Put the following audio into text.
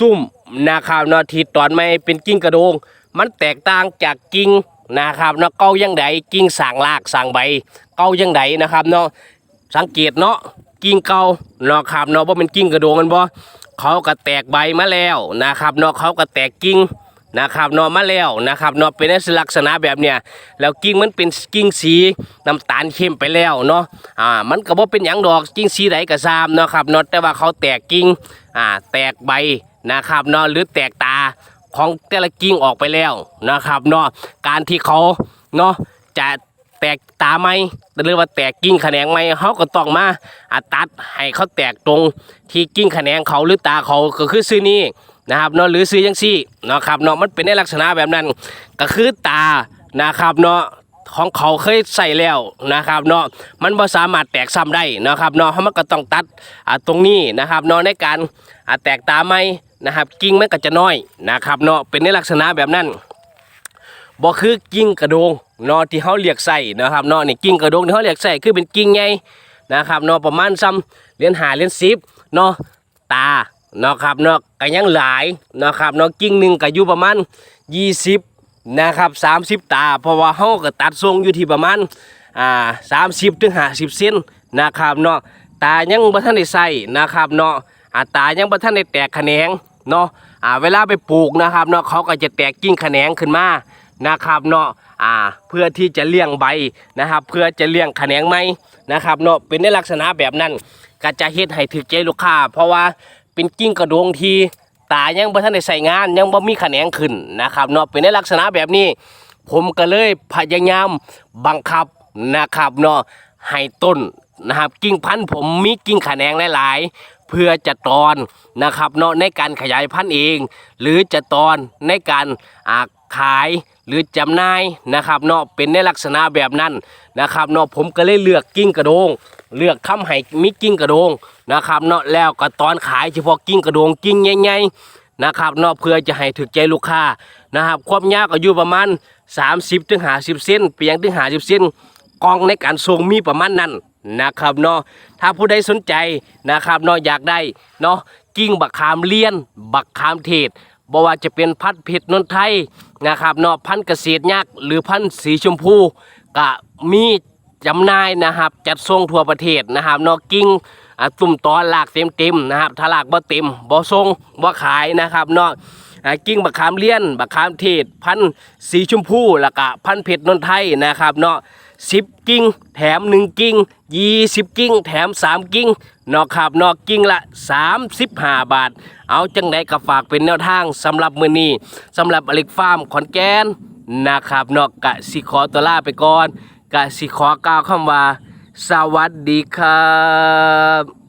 จุ่มนะครับเนาะที่ตอนไม่เป็นกิ่งกระโดง มันแตกต่างจากกิ่งนะครับเนาะเก้ายังไดกิ่งสางรากสางใบ เก้ายังไดนะครับเนาะสังเกตเนาะกิ่งเก่าเนาะครับเนาะว่าเป็นกิ่งกระโดงกันบ่เขาก็แตกใบมาแล้วนะครับเนาะเขาก็แตกกิ่งนะครับนาะมาแล้วนะครับนาเป็นลักษณะแบบเนี้ยแล้วกิ่งมันเป็นกิ่งสีน้ำตาลเข้มไปแล้วเนาะอ่ามันก็บ่เป็นหยังดอกกิ่งสีใดก็ตามเนาะครับนาแต่ว่าเขาแตกกิ่งอ่าแตกใบ นะครับเนาะหรือแตกตาของแต่ละกิ่งออกไปแล้วนะครับเนาะการที่เขาเนาะจะแตกตาไหมหรือว่าแตกกิ่งแขนงไหมเขาก็ต้องมาอะตัดให้เขาแตกตรงที่กิ่งแขนงเขาหรือตาเขาก็คือซื้อนี้นะครับเนาะหรือซื้อยังซี่นะครับเนาะมันเป็นในลักษณะแบบนั้นก็คือตานะครับเนาะของเขาเคยใส่แล้วนะครับเนาะมันบ่สามารถแตกซ้ำได้นะครับเนาะเพราะมันก็ต้องตัดตรงนี้นะครับเนาะในการแตกตาไหม นะครับกิ่งมันก็จะน้อยนะครับเนาะเป็นในลักษณะแบบนั้นบ่คือกิ่งกระโดงเนาะที่เขาเรียกใส่นะครับเนาะนี่กิ่งกระโดงที่เขาเรียกใส่คือเป็นกิ่งใหญ่นะครับเนาะประมาณซ้ำเหรียญหาเหรียญสิบเนาะตาเนาะครับเนาะก็ยังหลายนะครับเนาะกิ่งหนึ่งก็อยู่ประมาณ 20นะครับ30 ตา เพราะว่าเฮาก็ตัดทรงอยู่ที่ประมาณอ่า30ถึง50เซนนะครับเนาะตายังบ่ทันได้ใส่นะครับเนาะอาตายังบ่ทันได้แตกแขนง เนาะอ่าเวลาไปปลูกนะครับเนาะเขาก็จะแตกกิ่งแขนงขึ้นมานะครับเนาะอ่าเพื่อที่จะเลี้ยงใบนะครับ เพื่อจะเลี้ยงแขนงไหมนะครับเนาะเป็นในลักษณะแบบนั้นก็จะเฮ็ดให้ถึกใจลูกค้า เพราะว่าเป็นกิ่งกระโดงที่ตายังบ่ทันได้ใส่งานยังบ่มีแขนงขึ้นนะครับเนาะเป็นในลักษณะแบบนี้ ผมก็เลยพยายามบังคับนะครับเนาะให้ต้น นะครับ กิ่งพันธุ์ผมมีกิ่งแขนงหลาย ๆ เพื่อจะตอนนะครับเนาะในการขยายพันธุ์เอง หรือจะตอนในการอาขายหรือจำหน่ายนะครับเนาะเป็นในลักษณะแบบนั้นนะครับเนาะผมก็เลยเลือกกิ่งกระโดง เลือกคำให้มีกิ่งกระโดงนะครับเนาะแล้วก็ตอนขายเฉพาะกิ่งกระโดงกิ่งใหญ่ๆนะครับเนาะเพื่อจะให้ถึกใจลูกค้านะครับความยาวก็อยู่ประมาณ 30ถึง50 เซนเปียงถึง50เซนกองในการส่งมีประมาณนั้น นะครับเนาะถ้าผู้ใดสนใจนะครับเนาะอยากได้เนาะกิ่งบักขามเลี้ยน บักขามเทศบ่ว่าจะเป็นพันธุ์เพชรนนทไทยนะครับเนาะพันธุ์เกษตรยักหรือพันธุ์สีชมพูก็มีจำหน่ายนะครับ จัดส่งทั่วประเทศนะครับเนาะกิ่งตุ่มตอนหลากเต็มเต็มนะครับถ้าหลากบ่เต็มบ่ส่งบ่ขายนะครับเนาะ กิ่งบักขามเลี้ยนบักขามเทศ พันธ์สีชมพูแล้วก็พันธุ์เพชรนนทไทยนะครับเนาะสิบกิ่งแถมหนึ่งกิ่งยี่สิบกิ่งแถมสามกิ่งเนาะครับเนาะกิ่งละสามสิบห้าบาท เอาจังไดก็ฝากเป็นแนวทางสำหรับมือนี้สำหรับอเล็กฟาร์มขอนแก่นนะครับเนาะกะสิขอตัวลาไปก่อนกะสิขอกล่าวคำว่า สวัสดีครับ